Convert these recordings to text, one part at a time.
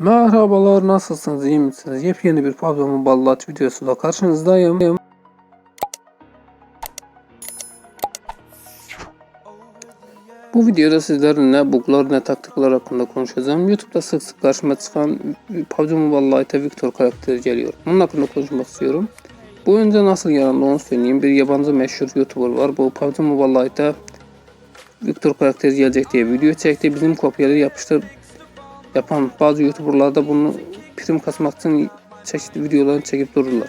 Merhabalar nasılsınız iyi misiniz? Yepyeni bir PUBG Mobile Lite videosuyla karşınızdayım. Bu videoda sizlerle ne buglar ne taktikler hakkında konuşacağım. YouTube'da sık sık karşıma çıkan PUBG Mobile Victor karakteri geliyor. Onun hakkında konuşmak istiyorum. Bu önce nasıl yarandı onu söyleyeyim. Bir yabancı meşhur YouTuber var. Bu PUBG Mobile Victor karakteri gelecek diye video çekti. Bizim kopyalı yapıştır yapan bazı YouTuber'lar da bunu prim kasmak için çeşitli videolarını çekip dururlar.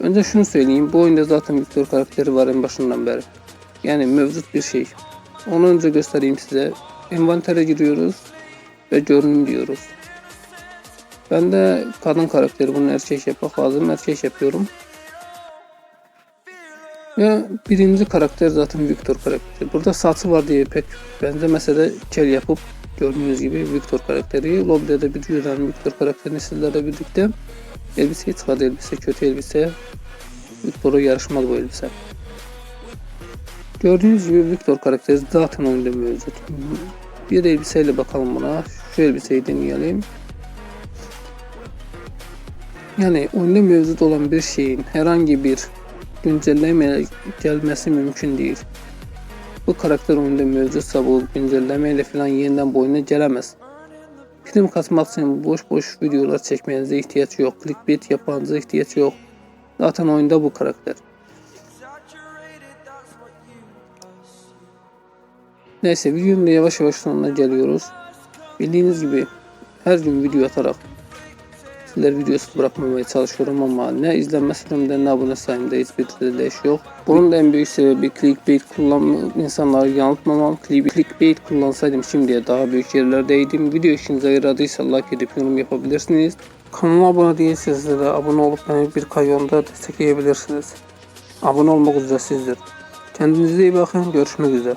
Önce şunu söyleyeyim. Bu oyunda zaten Victor karakteri var en başından beri. Yani mevcut bir şey. Onu önce göstereyim size. Envantere giriyoruz ve görünüm diyoruz. Ben de kadın karakteri bunu erkek yapmak lazım. Erkek yapıyorum. Ve birinci karakter zaten Victor karakteri. Burada saçı var diye pek benzemese de kel yapıp gördüğünüz gibi Victor karakteri. Lobby'de de videodan Victor karakterini sizlerle birlikte elbiseyi çıkardı. Elbise kötü elbise. Victor'a yarışmaz bu elbise. Gördüğünüz gibi Victor karakteri zaten oyunda mevcut. Bir elbiseyle bakalım buna. Şu elbiseyi deneyelim. Yani oyunda mevcut olan bir şeyin herhangi bir güncelleme gelmesi mümkün değil. Bu karakter oyunda mevcutsa bu güncellemeyle falan yeniden bu oyuna gelemez. Prim kasmak için boş boş videolar çekmenize ihtiyaç yok. Clickbait yapmanıza ihtiyaç yok. Zaten oyunda bu karakter. Neyse videonun yavaş yavaş sonuna geliyoruz. Bildiğiniz gibi her gün video atarak sizler videosu bırakmamaya çalışıyorum ama ne izlenme sayımda ne abone sayımda hiçbir değiş yok. Bunun da en büyük sebebi clickbait kullanma insanları yanıltmamam. Clickbait kullansaydım şimdiye daha büyük yerlerdeydim. Video işinize yaradıysa like edip yorum yapabilirsiniz. Kanalıma abone değilseniz de abone olup beni bir kayonda destekleyebilirsiniz. Abone olmak ücretsizdir. Kendinize iyi bakın. Görüşmek üzere.